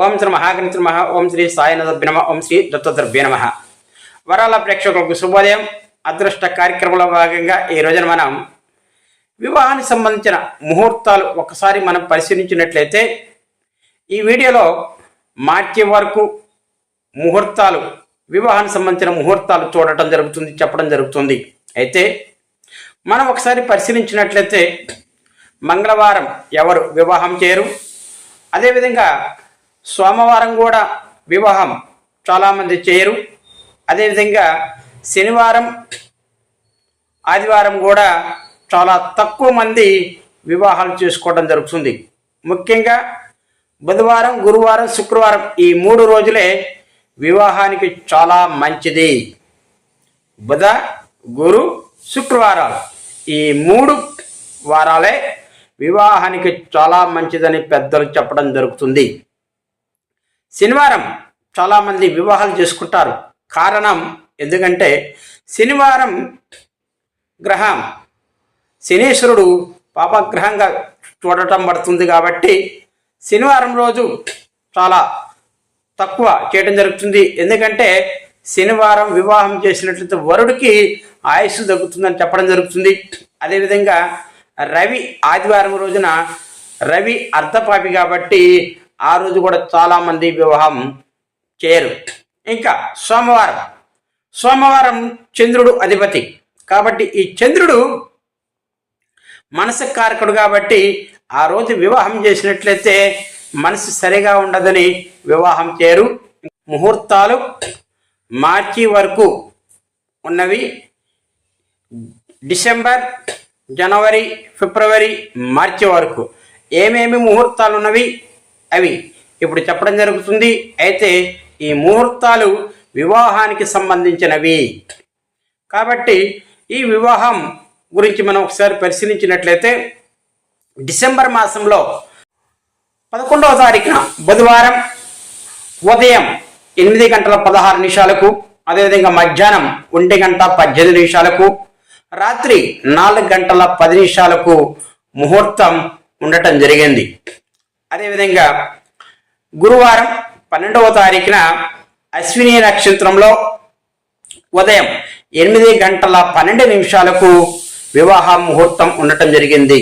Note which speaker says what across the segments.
Speaker 1: ఓం శ్రీ మహాగణిత నమ. ఓం శ్రీ సాయినదభ్య నమ. ఓం శ్రీ దత్తద్రభ్య నమ. వరాల ప్రేక్షకులకు శుభోదయం. అదృష్ట కార్యక్రమంలో భాగంగా ఈ రోజున మనం వివాహానికి సంబంధించిన ముహూర్తాలు ఒకసారి మనం పరిశీలించినట్లయితే ఈ వీడియోలో మార్చి వరకు ముహూర్తాలు వివాహానికి సంబంధించిన ముహూర్తాలు చూడటం జరుగుతుంది చెప్పడం జరుగుతుంది. అయితే మనం ఒకసారి పరిశీలించినట్లయితే మంగళవారం ఎవరు వివాహం చేయరు. అదేవిధంగా సోమవారం కూడా వివాహం చాలామంది చేయరు. అదేవిధంగా శనివారం ఆదివారం కూడా చాలా తక్కువ మంది వివాహాలు చేసుకోవడం జరుగుతుంది. ముఖ్యంగా బుధవారం గురువారం శుక్రవారం ఈ మూడు రోజులే వివాహానికి చాలా మంచిది. బుధ గురు శుక్రవారాలు ఈ మూడు వారాలే వివాహానికి చాలా మంచిదని పెద్దలు చెప్పడం జరుగుతుంది. శనివారం చాలామంది వివాహాలు చేసుకుంటారు. కారణం ఎందుకంటే శనివారం గ్రహం శనీశ్వరుడు పాపగ్రహంగా చూడటం పడుతుంది కాబట్టి శనివారం రోజు చాలా తక్కువ చేయడం జరుగుతుంది. ఎందుకంటే శనివారం వివాహం చేసినట్లయితే వరుడికి ఆయుస్సు తగ్గుతుందని చెప్పడం జరుగుతుంది. అదేవిధంగా రవి ఆదివారం రోజున రవి అర్ధపాపి కాబట్టి ఆ రోజు కూడా చాలామంది వివాహం చేయరు. ఇంకా సోమవారం. సోమవారం చంద్రుడు అధిపతి. కాబట్టి ఈ చంద్రుడు మనసు కారకుడు కాబట్టి ఆ రోజు వివాహం చేసినట్లయితే మనసు సరిగా ఉండదని వివాహం చేయరు. ముహూర్తాలు మార్చి వరకు ఉన్నవి. డిసెంబర్ జనవరి ఫిబ్రవరి మార్చి వరకు. ఏమేమి ముహూర్తాలు ఉన్నవి? అవి ఇప్పుడు చెప్పడం జరుగుతుంది. అయితే ఈ ముహూర్తాలు వివాహానికి సంబంధించినవి. కాబట్టి ఈ వివాహం గురించి మనం ఒకసారి పరిశీలించినట్లయితే డిసెంబర్ మాసంలో పదకొండవ తారీఖున బుధవారం ఉదయం ఎనిమిది గంటల పదహారు నిమిషాలకు అదేవిధంగా మధ్యాహ్నం ఒంటి గంట పద్దెనిమిది నిమిషాలకు రాత్రి నాలుగు గంటల పది నిమిషాలకు ముహూర్తం ఉండటం జరిగింది. అదేవిధంగా గురువారం పన్నెండవ తారీఖున అశ్విని నక్షత్రంలో ఉదయం ఎనిమిది గంటల పన్నెండు నిమిషాలకు వివాహ ముహూర్తం ఉండటం జరిగింది.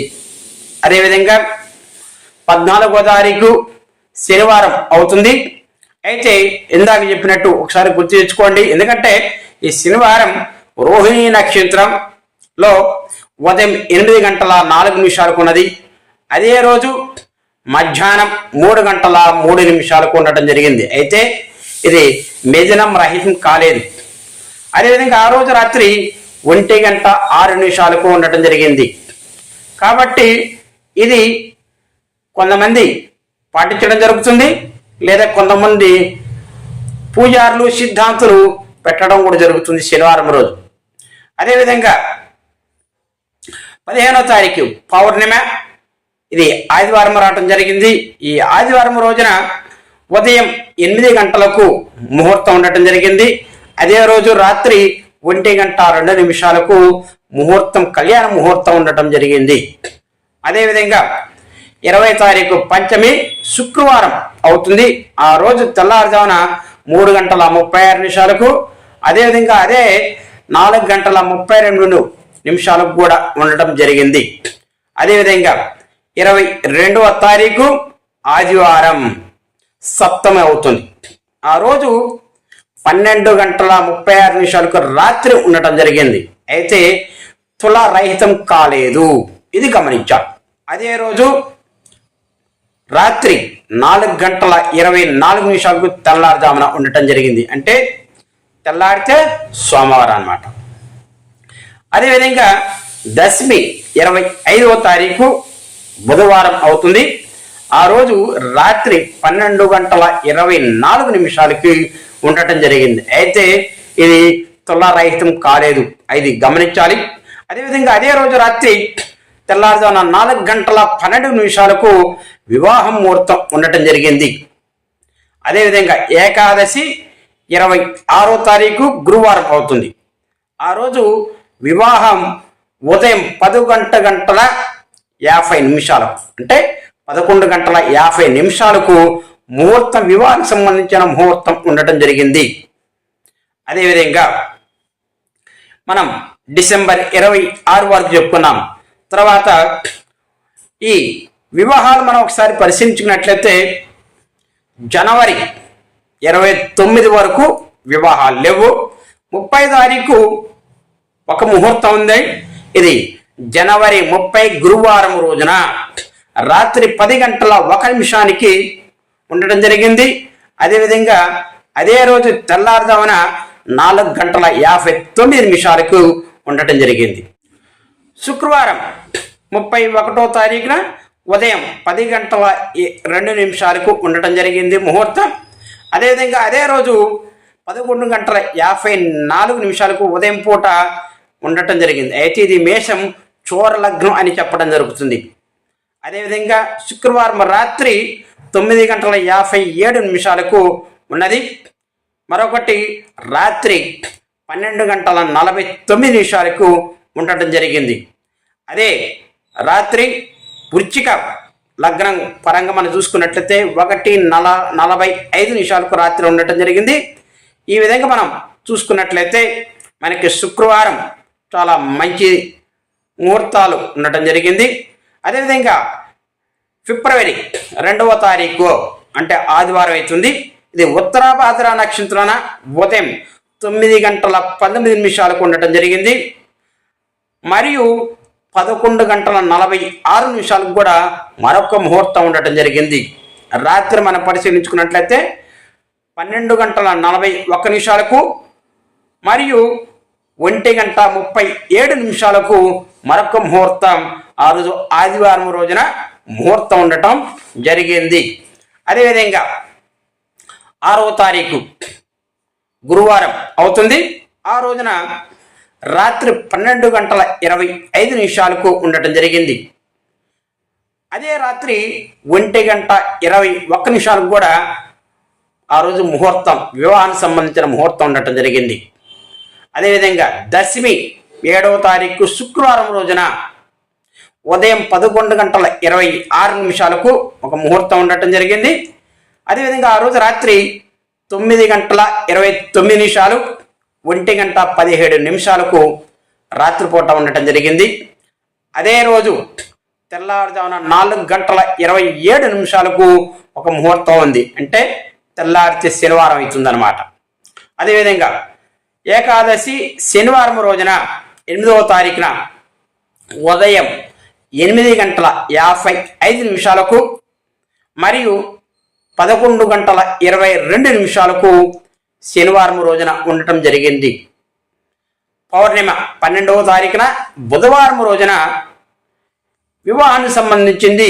Speaker 1: అదేవిధంగా పద్నాలుగో తారీఖు శనివారం అవుతుంది. అయితే ఇందాక చెప్పినట్టు ఒకసారి గుర్తు తెచ్చుకోండి. ఎందుకంటే ఈ శనివారం రోహిణి నక్షత్రంలో ఉదయం ఎనిమిది గంటల నాలుగు నిమిషాలకు ఉన్నది. అదే రోజు మధ్యాహ్నం మూడు గంటల మూడు నిమిషాలకు ఉండటం జరిగింది. అయితే ఇది మేజనం రహితం కాలేదు. అదేవిధంగా ఆ రోజు రాత్రి ఒంటి గంట ఆరు నిమిషాలకు ఉండటం జరిగింది. కాబట్టి ఇది కొంతమంది పాటించడం జరుగుతుంది లేదా కొంతమంది పూజారులు సిద్ధాంతులు పెట్టడం కూడా జరుగుతుంది శనివారం రోజు. అదేవిధంగా పదిహేనో తారీఖు పౌర్ణిమ ఇది ఆదివారం రావటం జరిగింది. ఈ ఆదివారం రోజున ఉదయం ఎనిమిది గంటలకు ముహూర్తం ఉండటం జరిగింది. అదే రోజు రాత్రి ఒంటి గంట రెండు నిమిషాలకు ముహూర్తం కళ్యాణ ముహూర్తం ఉండటం జరిగింది. అదేవిధంగా ఇరవై తారీఖు పంచమి శుక్రవారం అవుతుంది. ఆ రోజు తెల్లారుజామున మూడు గంటల ముప్పై ఆరు నిమిషాలకు అదేవిధంగా అదే నాలుగు గంటల ముప్పై రెండు నిమిషాలకు కూడా ఉండటం జరిగింది. అదేవిధంగా ఇరవై రెండవ తారీఖు ఆదివారం సప్తమి అవుతుంది. ఆ రోజు పన్నెండు గంటల ముప్పై ఆరు నిమిషాలకు రాత్రి ఉండటం జరిగింది. అయితే తులారహితం కాలేదు. ఇది గమనించాం. అదే రోజు రాత్రి నాలుగు గంటల ఇరవై నాలుగు నిమిషాలకు తెల్లారుజామున ఉండటం జరిగింది. అంటే తెల్లారితే సోమవారం అన్నమాట. అదేవిధంగా దశమి ఇరవై ఐదవ తారీఖు బుధవారం అవుతుంది. ఆ రోజు రాత్రి పన్నెండు గంటల ఇరవై నాలుగు నిమిషాలకి ఉండటం జరిగింది. అయితే ఇది తులారహితం కాలేదు. ఇది గమనించాలి. అదేవిధంగా అదే రోజు రాత్రి తెల్లారుజామున నాలుగు గంటల పన్నెండు నిమిషాలకు వివాహం ముహూర్తం ఉండటం జరిగింది. అదేవిధంగా ఏకాదశి ఇరవై ఆరో తారీఖు గురువారం అవుతుంది. ఆ రోజు వివాహం ఉదయం పది గంట గంటల యాభై నిమిషాలకు అంటే పదకొండు గంటల యాభై నిమిషాలకు ముహూర్తం వివాహానికి సంబంధించిన ముహూర్తం ఉండటం జరిగింది. అదేవిధంగా మనం డిసెంబర్ ఇరవై ఆరు వరకు చెప్పుకున్నాం. తర్వాత ఈ వివాహాలు మనం ఒకసారి పరిశీలించుకున్నట్లయితే జనవరి ఇరవై తొమ్మిది వరకు వివాహాలు లేవు. ముప్పై తారీఖు ఒక ముహూర్తం ఉంది. ఇది జనవరి ముప్పై గురువారం రోజున రాత్రి పది గంటల ఒక నిమిషానికి ఉండడం జరిగింది. అదేవిధంగా అదే రోజు తెల్లారుజామున నాలుగు గంటల యాభై తొమ్మిది నిమిషాలకు ఉండటం జరిగింది. శుక్రవారం ముప్పై ఒకటో తారీఖున ఉదయం పది గంటల రెండు నిమిషాలకు ఉండటం జరిగింది ముహూర్తం. అదేవిధంగా అదే రోజు పదకొండు గంటల యాభై నాలుగు నిమిషాలకు ఉదయం పూట ఉండటం జరిగింది. అయితే ఇది మేషం చోర లగ్నం అని చెప్పడం జరుగుతుంది. అదేవిధంగా శుక్రవారం రాత్రి తొమ్మిది గంటల యాభై ఏడు నిమిషాలకు ఉన్నది. మరొకటి రాత్రి పన్నెండు గంటల నలభై తొమ్మిది నిమిషాలకు ఉండటం జరిగింది. అదే రాత్రి వృచ్చిక లగ్నం పరంగా మనం చూసుకున్నట్లయితే ఒకటి నల నలభై ఐదు నిమిషాలకు రాత్రి ఉండటం జరిగింది. ఈ విధంగా మనం చూసుకున్నట్లయితే మనకి శుక్రవారం చాలా మంచి ముహూర్తాలు ఉండటం జరిగింది. అదేవిధంగా ఫిబ్రవరి రెండవ తారీఖు అంటే ఆదివారం అవుతుంది. ఇది ఉత్తరాభాద్ర నక్షత్రాన ఉదయం తొమ్మిది గంటల పంతొమ్మిది నిమిషాలకు ఉండటం జరిగింది. మరియు పదకొండు గంటల నలభై ఆరు నిమిషాలకు కూడా మరొక ముహూర్తం ఉండటం జరిగింది. రాత్రి మనం పరిశీలించుకున్నట్లయితే పన్నెండు గంటల నలభై ఒక్క నిమిషాలకు మరియు ఒంటి గంట ముప్పై ఏడు నిమిషాలకు మరొక ముహూర్తం. ఆ రోజు ఆదివారం రోజున ముహూర్తం ఉండటం జరిగింది. అదేవిధంగా ఆరవ తారీఖు గురువారం అవుతుంది. ఆ రోజున రాత్రి పన్నెండు గంటల ఇరవై ఐదు నిమిషాలకు ఉండటం జరిగింది. అదే రాత్రి ఒంటి గంట ఇరవై ఒక్క నిమిషాలకు కూడా ఆ రోజు ముహూర్తం వివాహానికి సంబంధించిన ముహూర్తం ఉండటం జరిగింది. అదేవిధంగా దశమి ఏడవ తారీఖు శుక్రవారం రోజున ఉదయం పదకొండు గంటల ఇరవై ఆరు నిమిషాలకు ఒక ముహూర్తం ఉండటం జరిగింది. అదేవిధంగా ఆ రోజు రాత్రి తొమ్మిది గంటల ఇరవై తొమ్మిది నిమిషాలు ఒంటి గంట పదిహేడు నిమిషాలకు రాత్రిపూట ఉండటం జరిగింది. అదే రోజు తెల్లారుజామున నాలుగు గంటల ఇరవై ఏడు నిమిషాలకు ఒక ముహూర్తం ఉంది. అంటే తెల్లారితే శనివారం అవుతుందన్నమాట. అదేవిధంగా ఏకాదశి శనివారం రోజున ఎనిమిదవ తారీఖున ఉదయం ఎనిమిది గంటల యాభై ఐదు నిమిషాలకు మరియు పదకొండు గంటల ఇరవై రెండు నిమిషాలకు శనివారం రోజున ఉండటం జరిగింది. పౌర్ణిమ పన్నెండవ తారీఖున బుధవారం రోజున వివాహానికి సంబంధించింది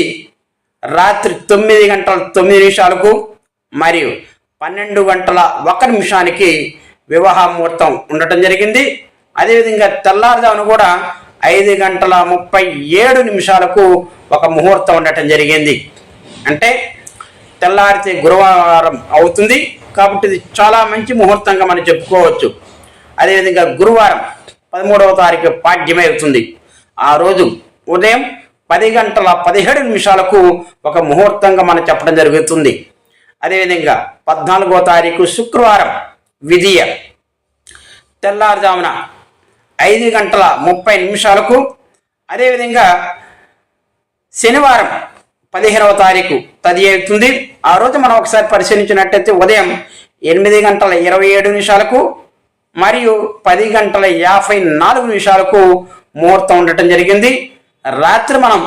Speaker 1: రాత్రి తొమ్మిది గంటల తొమ్మిది నిమిషాలకు మరియు పన్నెండు గంటల ఒక నిమిషానికి వివాహ ముహూర్తం ఉండటం జరిగింది. అదేవిధంగా తెల్లారుజామున కూడా ఐదు గంటల ముప్పై ఏడు నిమిషాలకు ఒక ముహూర్తం ఉండటం జరిగింది. అంటే తెల్లారితే గురువారం అవుతుంది కాబట్టి ఇది చాలా మంచి ముహూర్తంగా మనం చెప్పుకోవచ్చు. అదేవిధంగా గురువారం పదమూడవ తారీఖు పాడ్యమే అవుతుంది. ఆ రోజు ఉదయం పది గంటల పదిహేడు నిమిషాలకు ఒక ముహూర్తంగా మనం చెప్పడం జరుగుతుంది. అదేవిధంగా పద్నాలుగో తారీఖు శుక్రవారం విధియ. తెల్లారుజామున ఐదు గంటల ముప్పై నిమిషాలకు అదేవిధంగా శనివారం పదిహేనవ తారీఖు తది అవుతుంది. ఆ రోజు మనం ఒకసారి పరిశీలించినట్టయితే ఉదయం ఎనిమిది గంటల ఇరవై ఏడు నిమిషాలకు మరియు పది గంటల యాభై నాలుగు నిమిషాలకు ముహూర్తం ఉండటం జరిగింది. రాత్రి మనం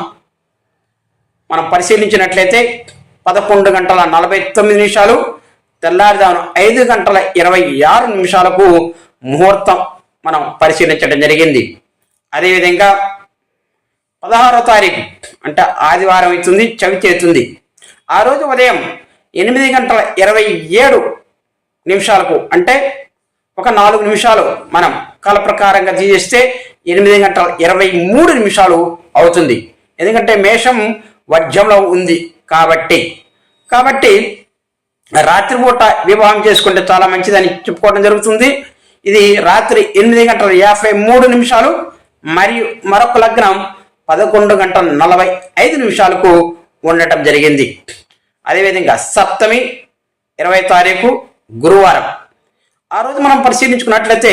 Speaker 1: మనం పరిశీలించినట్లయితే పదకొండు గంటల నలభై తొమ్మిది నిమిషాలు తెల్లారుజామున ఐదు గంటల ఇరవై ఆరు నిమిషాలకు ముహూర్తం మనం పరిశీలించడం జరిగింది. అదేవిధంగా పదహారో తారీఖు అంటే ఆదివారం అవుతుంది చవితి అవుతుంది. ఆ రోజు ఉదయం ఎనిమిది గంటల ఇరవై ఏడు నిమిషాలకు అంటే ఒక నాలుగు నిమిషాలు మనం కాల ప్రకారంగా తీసేస్తే ఎనిమిది గంటల ఇరవై మూడు నిమిషాలు అవుతుంది. ఎందుకంటే మేషం వజ్యంలో ఉంది కాబట్టి. కాబట్టి రాత్రిపూట వివాహం చేసుకుంటే చాలా మంచిదని చెప్పుకోవడం జరుగుతుంది. ఇది రాత్రి ఎనిమిది గంటల యాభై మూడు నిమిషాలు మరియు మరొక లగ్నం పదకొండు గంటల నలభై ఐదు నిమిషాలకు ఉండటం జరిగింది. అదేవిధంగా సప్తమి ఇరవై తారీఖు గురువారం. ఆ రోజు మనం పరిశీలించుకున్నట్లయితే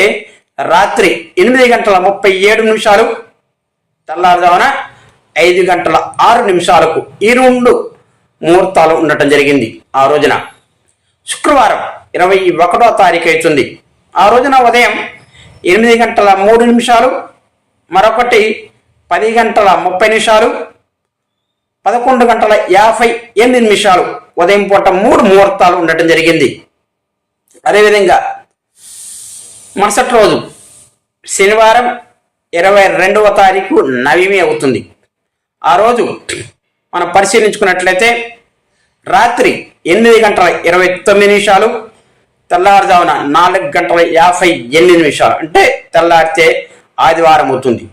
Speaker 1: రాత్రి ఎనిమిది గంటల ముప్పై ఏడు నిమిషాలు తెల్లారుజామున ఐదు గంటల ఆరు నిమిషాలకు ఈ రెండు ముహూర్తాలు ఉండటం జరిగింది. ఆ రోజున శుక్రవారం ఇరవై ఒకటో తారీఖు అవుతుంది. ఆ రోజున ఉదయం ఎనిమిది గంటల మూడు నిమిషాలు మరొకటి పది గంటల ముప్పై నిమిషాలు పదకొండు గంటల యాభై ఎనిమిది నిమిషాలు ఉదయం పూట మూడు ముహూర్తాలు ఉండటం జరిగింది. అదేవిధంగా మరుసటి రోజు శనివారం ఇరవై రెండవ తారీఖు నవమి అవుతుంది. ఆ రోజు మనం పరిశీలించుకున్నట్లయితే రాత్రి ఎనిమిది గంటల ఇరవై తొమ్మిది నిమిషాలు తెల్లారుజామున నాలుగు గంటల యాభై ఎనిమిది నిమిషాలు అంటే తెల్లారితే ఆదివారం అవుతుంది.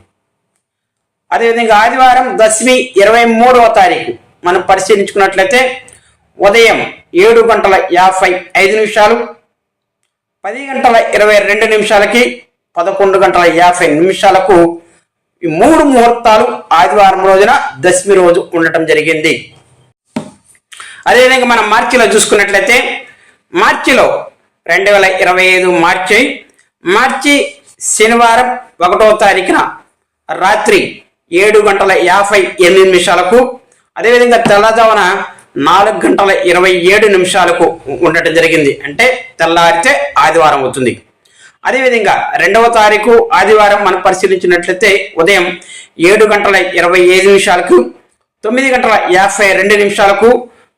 Speaker 1: అదేవిధంగా ఆదివారం దశమి ఇరవై మూడవ తారీఖు మనం పరిశీలించుకున్నట్లయితే ఉదయం ఏడు గంటల యాభై ఐదు నిమిషాలు పది గంటల ఇరవై రెండు నిమిషాలకి పదకొండు గంటల యాభై నిమిషాలకు ఈ మూడు ముహూర్తాలు ఆదివారం రోజున దశమి రోజు ఉండటం జరిగింది. అదేవిధంగా మనం మార్చిలో చూసుకున్నట్లయితే మార్చిలో రెండు వేల ఇరవై ఐదు మార్చి మార్చి శనివారం ఒకటో తారీఖున రాత్రి ఏడు గంటల యాభై ఎనిమిది నిమిషాలకు అదేవిధంగా తెల్లజామున నాలుగు గంటల ఇరవై ఏడు నిమిషాలకు ఉండటం జరిగింది. అంటే తెల్లారితే ఆదివారం అవుతుంది. అదేవిధంగా రెండవ తారీఖు ఆదివారం మనం పరిశీలించినట్లయితే ఉదయం ఏడు గంటల ఇరవై ఐదు నిమిషాలకు తొమ్మిది గంటల యాభై రెండు నిమిషాలకు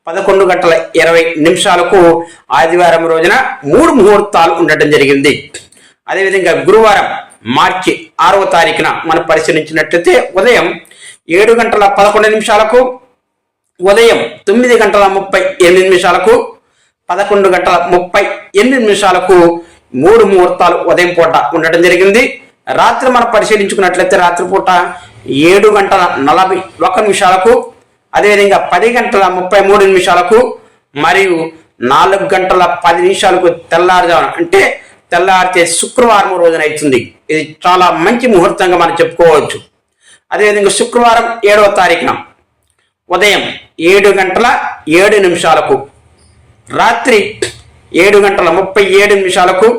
Speaker 1: పదకొండు గంటల ఇరవై నిమిషాలకు ఆదివారం రోజున మూడు ముహూర్తాలు ఉండటం జరిగింది. అదేవిధంగా గురువారం మార్చి ఆరవ తారీఖున మనం పరిశీలించినట్లయితే ఉదయం ఏడు గంటల పదకొండు నిమిషాలకు ఉదయం తొమ్మిది గంటల ముప్పై ఎనిమిది నిమిషాలకు పదకొండు గంటల ముప్పై ఎనిమిది నిమిషాలకు మూడు ముహూర్తాలు ఉదయం పూట ఉండటం జరిగింది. రాత్రి మనం పరిశీలించుకున్నట్లయితే రాత్రి పూట ఏడు గంటల నలభై ఒక్క నిమిషాలకు అదేవిధంగా పది గంటల ముప్పై మూడు నిమిషాలకు మరియు నాలుగు గంటల పది నిమిషాలకు తెల్లారుజామున అంటే తెల్లారితే శుక్రవారం రోజున అవుతుంది. ఇది చాలా మంచి ముహూర్తంగా మనం చెప్పుకోవచ్చు. అదేవిధంగా శుక్రవారం ఏడవ తారీఖున ఉదయం ఏడు గంటల ఏడు నిమిషాలకు రాత్రి ఏడు గంటల ముప్పై ఏడు నిమిషాలకు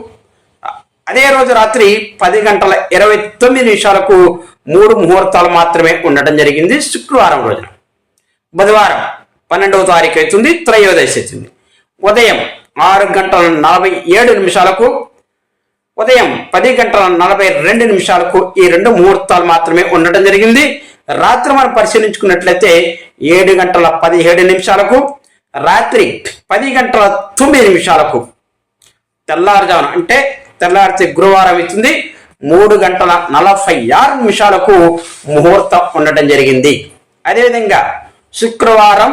Speaker 1: అదే రోజు రాత్రి పది గంటల ఇరవై తొమ్మిది నిమిషాలకు మూడు ముహూర్తాలు మాత్రమే ఉండటం జరిగింది శుక్రవారం రోజున. బుధవారం పన్నెండవ తారీఖు అవుతుంది త్రయోదశి అవుతుంది ఉదయం ఆరు గంటల నలభై ఏడు నిమిషాలకు ఉదయం పది గంటల నలభై రెండు నిమిషాలకు ఈ రెండు ముహూర్తాలు మాత్రమే ఉండటం జరిగింది. రాత్రి మనం పరిశీలించుకున్నట్లయితే ఏడు గంటల పదిహేడు నిమిషాలకు రాత్రి పది గంటల తొమ్మిది నిమిషాలకు తెల్లారుజామున అంటే తెల్లారితే గురువారం అవుతుంది మూడు గంటల నలభై ఆరు నిమిషాలకు ముహూర్తం ఉండటం జరిగింది. అదేవిధంగా శుక్రవారం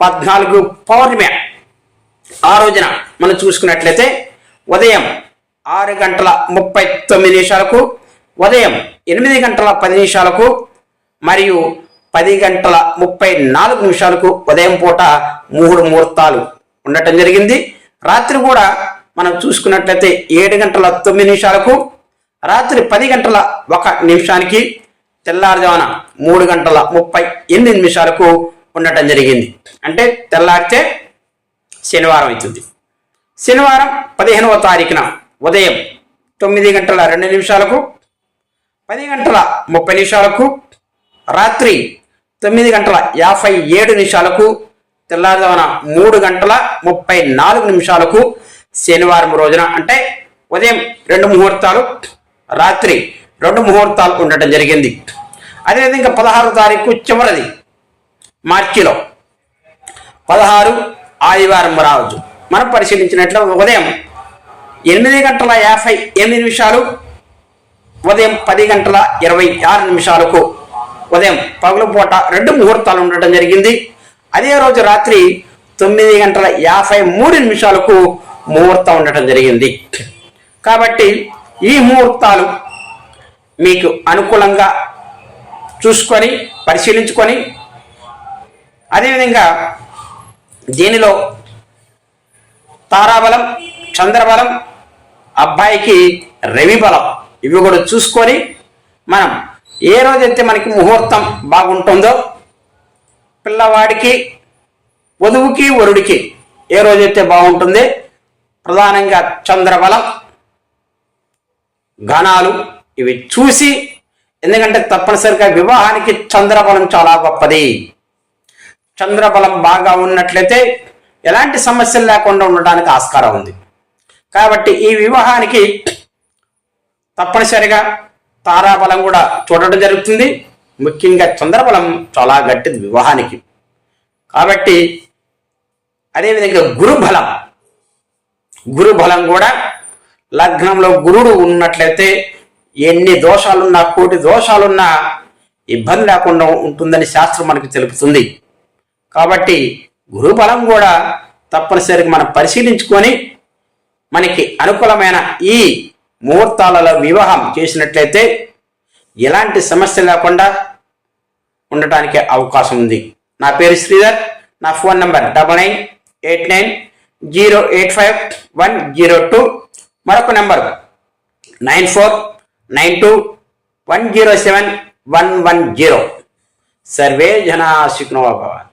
Speaker 1: పద్నాలుగు పౌర్ణమి. ఆ రోజున మనం చూసుకున్నట్లయితే ఉదయం ఆరు గంటల ముప్పై తొమ్మిది నిమిషాలకు ఉదయం ఎనిమిది గంటల పది నిమిషాలకు మరియు పది గంటల ముప్పై నాలుగు నిమిషాలకు ఉదయం పూట మూడు ముహూర్తాలు ఉండటం జరిగింది. రాత్రి కూడా మనం చూసుకున్నట్లయితే ఏడు గంటల తొమ్మిది నిమిషాలకు రాత్రి పది గంటల ఒక నిమిషానికి తెల్లారుజామున మూడు గంటల ముప్పై ఎనిమిది నిమిషాలకు ఉండటం జరిగింది. అంటే తెల్లారితే శనివారం అవుతుంది. శనివారం పదిహేనవ తారీఖున ఉదయం తొమ్మిది గంటల రెండు నిమిషాలకు పది గంటల ముప్పై నిమిషాలకు రాత్రి తొమ్మిది గంటల యాభై ఏడు నిమిషాలకు తెల్లారుజామున మూడు గంటల ముప్పై నాలుగు నిమిషాలకు శనివారం రోజున అంటే ఉదయం రెండు ముహూర్తాలు రాత్రి రెండు ముహూర్తాలు ఉండటం జరిగింది. అదేవిధంగా పదహారు తారీఖు చివరిది మార్చిలో. పదహారు ఆదివారం రావచ్చు మనం పరిశీలించినట్లు ఉదయం ఎనిమిది గంటల యాభై ఎనిమిది నిమిషాలు ఉదయం పది గంటల ఇరవై ఆరు నిమిషాలకు ఉదయం పగలు పూట రెండు ముహూర్తాలు ఉండటం జరిగింది. అదే రోజు రాత్రి తొమ్మిది గంటల యాభై మూడు నిమిషాలకు ముహూర్తం ఉండటం జరిగింది. కాబట్టి ఈ ముహూర్తాలు మీకు అనుకూలంగా చూసుకొని పరిశీలించుకొని అదేవిధంగా దీనిలో తారాబలం చంద్రబలం అబ్బాయికి రవి బలం ఇవి కూడా చూసుకొని మనం ఏ రోజైతే మనకి ముహూర్తం బాగుంటుందో పిల్లవాడికి వధువుకి వరుడికి ఏ రోజైతే బాగుంటుంది ప్రధానంగా చంద్రబలం గణాలు ఇవి చూసి ఎందుకంటే తప్పనిసరిగా వివాహానికి చంద్రబలం చాలా గొప్పది. చంద్రబలం బాగా ఉన్నట్లయితే ఎలాంటి సమస్యలు లేకుండా ఉండడానికి ఆస్కారం ఉంది. కాబట్టి ఈ వివాహానికి తప్పనిసరిగా తారాబలం కూడా చూడడం జరుగుతుంది. ముఖ్యంగా చంద్రబలం చాలా గట్టిది వివాహానికి. కాబట్టి అదేవిధంగా గురుబలం. గురుబలం కూడా లగ్నంలో గురుడు ఉన్నట్లయితే ఎన్ని దోషాలున్నా కోటి దోషాలున్నా ఇబ్బంది లేకుండా ఉంటుందని శాస్త్రం మనకు తెలుపుతుంది. కాబట్టి గురుబలం కూడా తప్పనిసరిగా మనం పరిశీలించుకొని మనకి అనుకూలమైన ఈ ముహూర్తాలలో వివాహం చేసినట్లయితే ఎలాంటి సమస్య లేకుండా ఉండటానికి అవకాశం ఉంది. నా పేరు శ్రీధర్ నా phone number double nine eight nine zero eight five one zero two. మరొక number nine four nine two one zero seven one one zero survey జనా సుఖినో భవన్